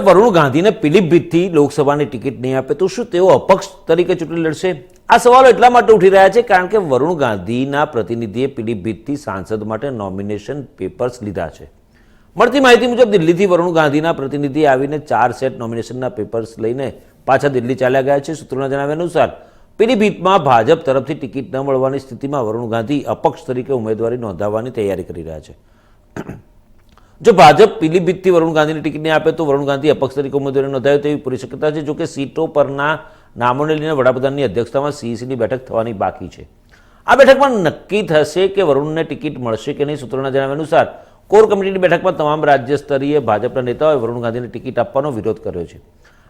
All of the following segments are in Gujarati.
ભાજપ વરુણ ગાંધીને પીલીભીતથી લોકસભાની ટિકિટ નહીં આપે તો શું તેઓ અપક્ષ તરીકે ચૂંટણી લડશે? આ સવાલો એટલા માટે ઉઠી રહ્યા છે કારણ કે વરુણ ગાંધીના પ્રતિનિધિએ પીલીભીતથી સાંસદ માટે નોમિનેશન પેપર્સ લીધા છે. મળતી માહિતી મુજબ દિલ્હીથી વરુણ ગાંધીના પ્રતિનિધિ આવીને ચાર સેટ નોમિનેશનના પેપર્સ લઈને પાછા દિલ્હી ચાલ્યા ગયા છે. સૂત્રોના જણાવ્યા અનુસાર, પીલીભીતમાં ભાજપ તરફથી ટિકિટ ન મળવાની સ્થિતિમાં વરુણ ગાંધી અપક્ષ તરીકે ઉમેદવારી નોંધાવવાની તૈયારી કરી રહ્યા છે. જો ભાજપ પીલીભીતથી વરુણ ગાંધીની ટિકિટ નહીં આપે તો વરુણ ગાંધી અપક્ષ તરીકે ઉમેદવારી નોંધાયો તેવી પૂરી શક્યતા છે, જોકે સીટો પરના નામોને લઈને વડાપ્રધાનની અધ્યક્ષતામાં સીઈસીની બેઠક થવાની બાકી છે. આ બેઠકમાં નક્કી થશે કે વરુણને ટિકિટ મળશે કે નહીં સૂત્રોના જણાવ્યા અનુસાર કોર કમિટીની બેઠકમાં તમામ રાજ્ય સ્તરીય ભાજપના નેતાઓએ વરુણ ગાંધીને ટિકિટ આપવાનો વિરોધ કર્યો છે.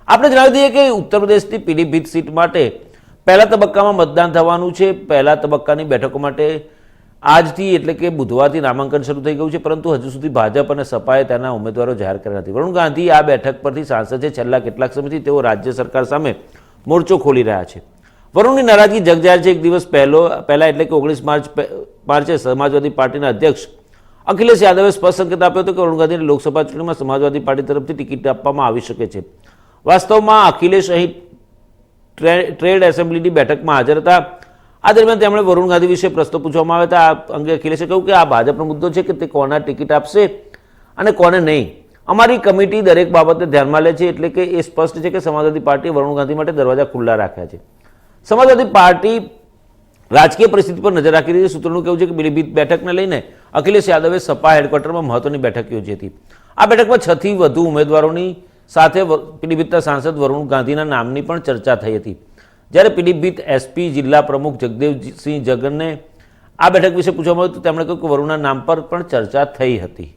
આપણે જણાવી દઈએ કે ઉત્તર પ્રદેશની પીલીભીત સીટ માટે પહેલા તબક્કામાં મતદાન થવાનું છે. પહેલા તબક્કાની બેઠકો માટે આજથી એટલે કે બુધવારથી નામાંકન શરૂ થઈ ગયું છે, પરંતુ હજુ સુધી ભાજપ અને સપાએ તેના ઉમેદવારો જાહેર કર્યા નથી. વરુણ ગાંધી આ બેઠક પરથી સાંસદ છે. છેલ્લા કેટલાક સમયથી તેઓ રાજ્ય સરકાર સામે મોરચો ખોલી રહ્યા છે. વરુણની નારાજગી જગજાહેર છે. એક દિવસ પહેલો, પહેલા એટલે કે ઓગણીસ માર્ચ માર્ચે સમાજવાદી પાર્ટીના અધ્યક્ષ અખિલેશ યાદવે સ્પષ્ટ સંકેત આપ્યો હતો કે વરુણ ગાંધીને લોકસભા ચૂંટણીમાં સમાજવાદી પાર્ટી તરફથી ટિકિટ આપવામાં આવી શકે છે. વાસ્તવમાં અખિલેશ અહીં ટ્રેડ એસેમ્બલીની બેઠકમાં હાજર હતા. આ દરમિયાન તેમણે વરુણ ગાંધી વિશે પ્રશ્નો પૂછવામાં આવ્યા હતા. આ અંગે અખિલેશે કહ્યું કે આ ભાજપનો મુદ્દો છે કે તે કોના ટિકિટ આપશે અને કોને નહીં. અમારી કમિટી દરેક બાબતને ધ્યાનમાં લે છે એટલે કે એ સ્પષ્ટ છે કે સમાજવાદી પાર્ટીએ વરુણ ગાંધી માટે દરવાજા ખુલ્લા રાખ્યા છે. સમાજવાદી પાર્ટી રાજકીય પરિસ્થિતિ પર નજર રાખી રહી છે. સૂત્રોનું કહેવું છે કે પીલીભીત બેઠકને લઈને અખિલેશ યાદવે સપા હેડક્વાર્ટરમાં મહત્વની બેઠક યોજી હતી. આ બેઠકમાં છથી વધુ ઉમેદવારોની સાથે પીલીભીતના સાંસદ વરુણ ગાંધીના નામની પણ ચર્ચા થઈ હતી. જ્યારે પીલીભીત એસપી જિલ્લા પ્રમુખ જગદેવસિંહ જગનને આ બેઠક વિશે પૂછવામાં આવ્યું તો તેમણે કહ્યું કે વરુણના નામ પર પણ ચર્ચા થઈ હતી.